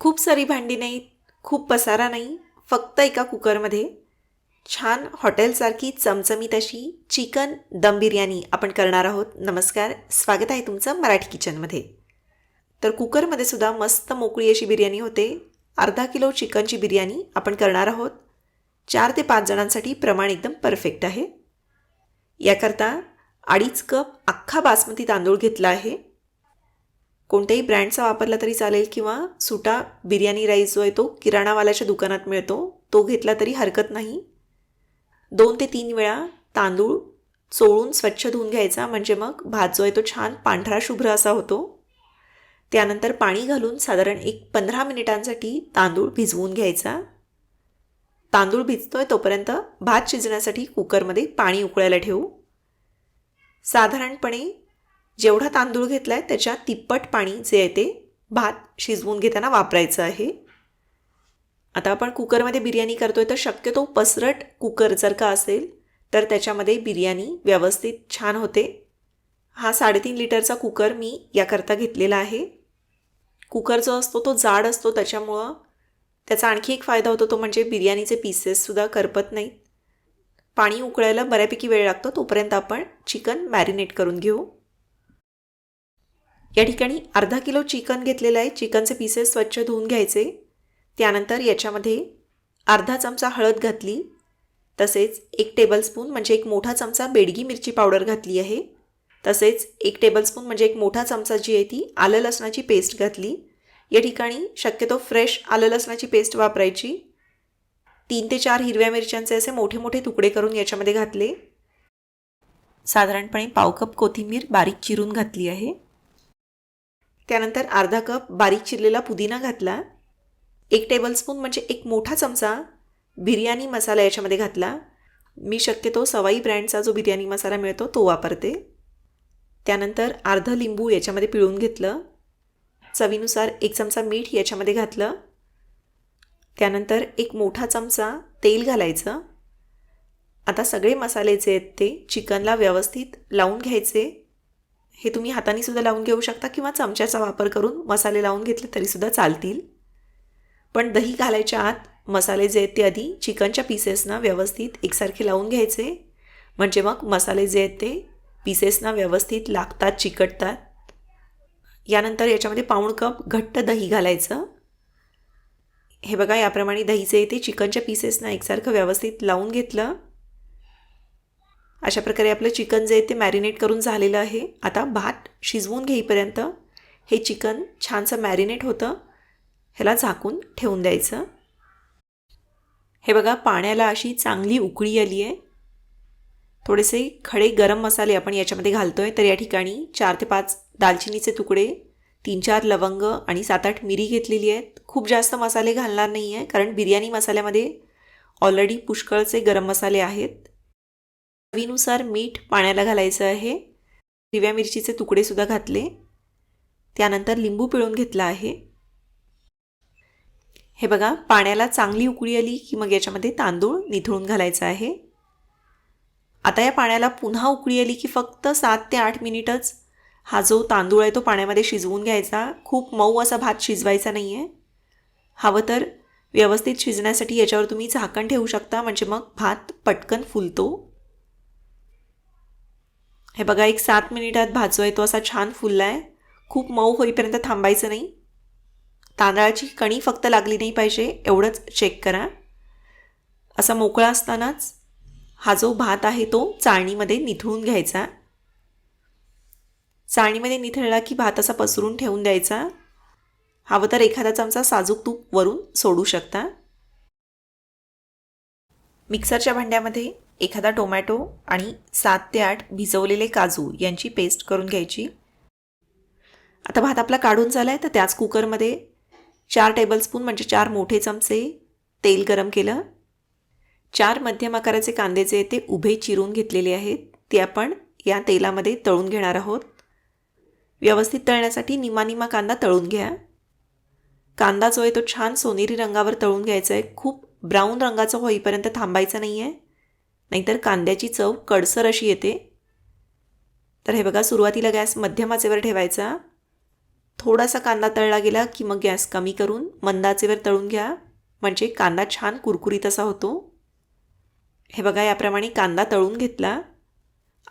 खूप सारी भांडी नाहीत खूप पसारा नाही फक्त एका कुकरमध्ये. छान हॉटेलसारखी चमचमीत अशी चिकन दम बिर्याणी आपण करणार आहोत. नमस्कार स्वागत आहे तुमचं मराठी किचनमध्ये. तर कुकरमध्ये सुद्धा मस्त मोकळी अशी बिर्याणी होते. अर्धा किलो चिकनची बिर्याणी आपण करणार आहोत. चार ते पाच जणांसाठी प्रमाण एकदम परफेक्ट आहे. याकरता अडीच कप अख्खा बासमती तांदूळ घेतला आहे. कोणत्याही ब्रँडचा वापरला तरी चालेल किंवा सुटा बिर्याणी राईस जो आहे तो किराणावाल्याच्या दुकानात मिळतो तो घेतला तरी हरकत नाही. दोन ते तीन वेळा तांदूळ चोळून स्वच्छ धुवून घ्यायचा म्हणजे मग भात जो आहे तो छान पांढरा शुभ्र असा होतो. त्यानंतर पाणी घालून साधारण एक पंधरा मिनिटांसाठी तांदूळ भिजवून घ्यायचा. तांदूळ भिजतो आहे तोपर्यंत भात शिजण्यासाठी कुकरमध्ये पाणी उकळायला ठेवू. साधारणपणे जेवढा तांदूळ घेतला आहे त्याच्या तिप्पट पाणी जे आहे ते भात शिजवून घेताना वापरायचं आहे. आता आपण कुकरमध्ये बिर्याणी करतोय तर शक्यतो पसरट कुकर जर का असेल तर त्याच्यामध्ये बिर्याणी व्यवस्थित छान होते. हा साडेतीन लिटरचा कुकर मी याकरता घेतलेला आहे. कुकर जो असतो तो जाड असतो त्याच्यामुळं त्याचा आणखी एक फायदा होतो तो म्हणजे बिर्याणीचे पीसेससुद्धा करपत नाहीत. पाणी उकळायला बऱ्यापैकी वेळ लागतो तोपर्यंत आपण चिकन मॅरिनेट करून घेऊ. या ठिकाणी अर्धा किलो चिकन घेतलेलं आहे. चिकनचे पीसेस स्वच्छ धुवून घ्यायचे. त्यानंतर याच्यामध्ये अर्धा चमचा हळद घातली. तसेच एक टेबलस्पून म्हणजे एक मोठा चमचा बेडगी मिरची पावडर घातली आहे. तसेच एक टेबलस्पून म्हणजे एक मोठा चमचा जी आहे ती आलं लसणाची पेस्ट घातली. या ठिकाणी शक्यतो फ्रेश आलं लसणाची पेस्ट वापरायची. तीन ते चार हिरव्या मिरच्यांचे असे मोठे मोठे तुकडे करून याच्यामध्ये घातले. साधारणपणे पाव कप कोथिंबीर बारीक चिरून घातली आहे. त्यानंतर अर्धा कप बारीक चिरलेला पुदिना घातला. एक टेबलस्पून म्हणजे एक मोठा चमचा बिर्याणी मसाला याच्यामध्ये घातला. मी शक्यतो सवाई ब्रँडचा जो बिर्याणी मसाला मिळतो तो वापरते. त्यानंतर अर्धं लिंबू याच्यामध्ये पिळून घेतलं. चवीनुसार एक चमचा मीठ याच्यामध्ये घातलं. त्यानंतर एक मोठा चमचा तेल घालायचं. आता सगळे मसाले जे आहेत ते चिकनला व्यवस्थित लावून घ्यायचे. हे तुम्ही हाताने सुद्धा लावून घेऊ शकता किंवा चमच्याचा वापर करून मसाले लावून घेतले तरीसुद्धा चालतील. पण दही घालायच्या आत मसाले जे आहेत ते आधी चिकनच्या पीसेसना व्यवस्थित एकसारखे लावून घ्यायचे. म्हणजे मग मसाले जे आहेत ते पीसेसना व्यवस्थित लागतात चिकटतात. यानंतर याच्यामध्ये पाऊण कप घट्ट दही घालायचं. हे बघा याप्रमाणे दहीचे ते चिकनच्या पीसेसना एकसारखं व्यवस्थित लावून घेतलं. अशा प्रकारे आपलं चिकन जे आहे ते मॅरिनेट करून झालेलं आहे. आता भात शिजवून घेईपर्यंत हे चिकन छानसं मॅरिनेट होतं. ह्याला झाकून ठेवून द्यायचं. हे बघा पाण्याला अशी चांगली उकळी आली आहे. थोडेसे खडे गरम मसाले आपण याच्यामध्ये घालतो आहे तर या ठिकाणी चार ते पाच दालचिनीचे तुकडे तीन चार लवंग आणि सात आठ मिरी घेतलेली आहेत. खूप जास्त मसाले घालणार नाही आहे कारण बिर्याणी मसाल्यामध्ये ऑलरेडी पुष्कळचे गरम मसाले आहेत. चवीनुसार मीठ पाण्याला घालायचं आहे. हिरव्या मिरचीचे तुकडेसुद्धा घातले. त्यानंतर लिंबू पिळून घेतला आहे. हे बघा पाण्याला चांगली उकळी आली की मग याच्यामध्ये तांदूळ निथळून घालायचा आहे. आता या पाण्याला पुन्हा उकळी आली की फक्त सात ते आठ मिनिटच हा जो तांदूळ आहे तो पाण्यामध्ये शिजवून घ्यायचा. खूप मऊ असा भात शिजवायचा नाही आहे हवं तर व्यवस्थित शिजण्यासाठी याच्यावर तुम्ही झाकण ठेवू शकता. म्हणजे मग भात पटकन फुलतो. हे बघा एक सात मिनिटात भाजो आहे तो असा छान फुलला आहे. खूप मऊ होईपर्यंत थांबायचं नाही. तांदळाची कणी फक्त लागली नाही पाहिजे एवढंच चेक करा. असा मोकळा असतानाच हा जो भात आहे तो चाळणीमध्ये निथळून घ्यायचा. चाळणीमध्ये निथळला की भात असा पसरून ठेवून द्यायचा. हवं तर एखादा चमचा साजूक तूप वरून सोडू शकता. मिक्सरच्या भांड्यामध्ये एखादा टोमॅटो आणि सात ते आठ भिजवलेले काजू यांची पेस्ट करून घ्यायची. आता भात आपला काढून झाला आहे तर त्याच कुकरमध्ये चार टेबलस्पून म्हणजे चार मोठे चमचे तेल गरम केलं. चार मध्यम आकाराचे कांदे जे ते उभे चिरून घेतलेले आहेत ते आपण या तेलामध्ये तळून घेणार आहोत. व्यवस्थित तळण्यासाठी निमा निमा कांदा तळून घ्या. कांदा जो आहे तो छान सोनेरी रंगावर तळून घ्यायचा आहे खूप ब्राऊन रंगाचं होईपर्यंत थांबायचं नाही आहे नाहीतर कांद्याची चव कडसर अशी येते. तर हे बघा सुरुवातीला गॅस मध्यम आचेवर ठेवायचा. थोडासा कांदा तळला गेला की मग गॅस कमी करून मंदाचेवर तळून घ्या. म्हणजे कांदा छान कुरकुरीत असा होतो. हे बघा याप्रमाणे कांदा तळून घेतला.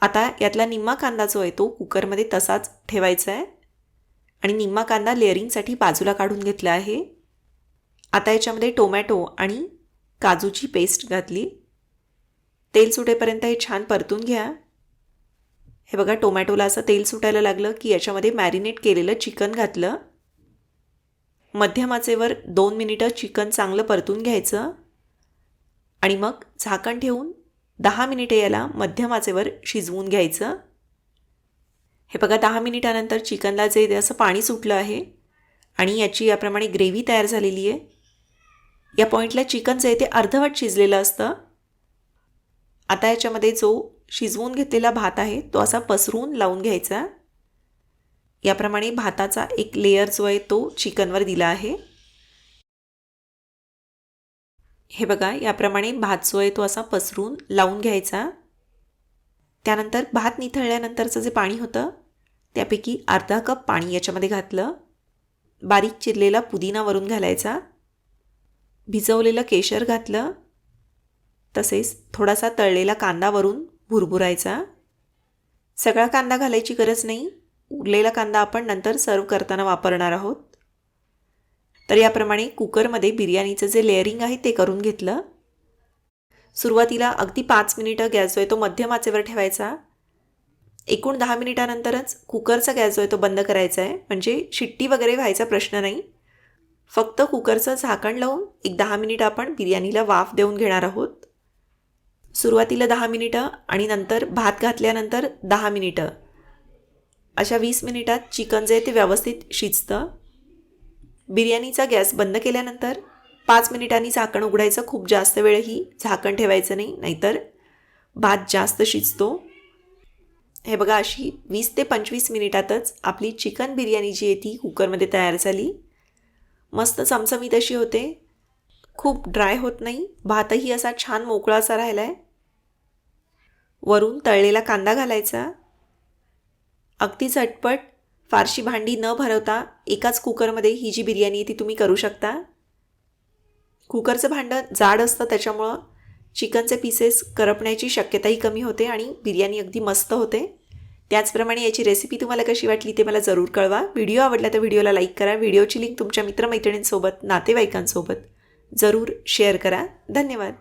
आता यातला निम्मा कांदा जो आहे तो कुकरमध्ये तसाच ठेवायचा आहे आणि निम्मा कांदा लेअरिंगसाठी बाजूला काढून घेतला आहे. आता याच्यामध्ये टोमॅटो आणि काजूची पेस्ट घातली. तेल सुटेपर्यंत हे छान परतून घ्या. हे बघा टोमॅटोला असं तेल सुटायला लागलं की याच्यामध्ये मॅरिनेट केलेलं चिकन घातलं. मध्यमाचेवर दोन मिनिटं चिकन चांगलं परतून घ्यायचं. आणि मग झाकण ठेवून दहा मिनिटे याला मध्यमाचेवर शिजवून घ्यायचं. हे बघा दहा मिनिटानंतर चिकनला जे ते असं पाणी सुटलं आहे आणि याची याप्रमाणे ग्रेव्ही तयार झालेली आहे. या पॉईंटला चिकन जे आहे ते अर्धवट शिजलेलं असतं. आता याच्यामध्ये जो शिजवून घेतलेला भात आहे तो असा पसरून लावून घ्यायचा. याप्रमाणे भाताचा एक लेयर जो आहे तो चिकनवर दिला आहे. हे बघा याप्रमाणे भात जो आहे तो असा पसरून लावून घ्यायचा. त्यानंतर भात निथळल्यानंतरचं जे पाणी होतं त्यापैकी अर्धा कप पाणी याच्यामध्ये घातलं. बारीक चिरलेला पुदिना वरून घालायचा. भिजवलेलं केशर घातलं. तसेच थोडासा तळलेला कांदा वरून भुरभुरायचा. सगळा कांदा घालायची गरज नाही. उरलेला कांदा आपण नंतर सर्व करताना वापरणार आहोत. तर याप्रमाणे कुकरमध्ये बिर्याणीचं जे लेअरिंग आहे ते करून घेतलं. सुरुवातीला अगदी पाच मिनिटं गॅस जो आहे तो मध्यम आचेवर ठेवायचा. एकूण दहा मिनिटानंतरच कुकरचा गॅस जो आहे तो बंद करायचा आहे. म्हणजे शिट्टी वगैरे व्हायचा प्रश्न नाही. फक्त कुकरचं झाकण लावून एक दहा मिनिटं आपण बिर्याणीला वाफ देऊन घेणार आहोत. सुरुवातीला दहा मिनिटं आणि नंतर भात घातल्यानंतर दहा मिनिटं. अशा वीस मिनिटात चिकन जे आहे ते व्यवस्थित शिजतं. बिर्याणीचा गॅस बंद केल्यानंतर पाच मिनिटांनी झाकण उघडायचं. खूप जास्त वेळही झाकण ठेवायचं नाही नाहीतर भात जास्त शिजतो. हे बघा अशी वीस ते पंचवीस मिनिटातच आपली चिकन बिर्याणी जी आहे ती कुकरमध्ये तयार झाली. मस्त चमचमीत अशी होते. खूप ड्राय होत नाही. भातही असा छान मोकळा असा राहिला आहे वरून तळलेला कांदा घालायचा. अगदी झटपट फारशी भांडी न भरवता एकाच कुकरमध्ये ही जी बिर्याणी आहे ती तुम्ही करू शकता. कुकरचं भांडं जाड असतं त्याच्यामुळं चिकनचे पीसेस करपण्याची शक्यताही कमी होते आणि बिर्याणी अगदी मस्त होते. त्याचप्रमाणे याची रेसिपी तुम्हाला कशी वाटली ते मला जरूर कळवा. व्हिडिओ आवडला तर व्हिडिओला लाईक करा. व्हिडिओची लिंक तुमच्या मित्रमैत्रिणींसोबत नातेवाईकांसोबत जरूर शेअर करा. धन्यवाद.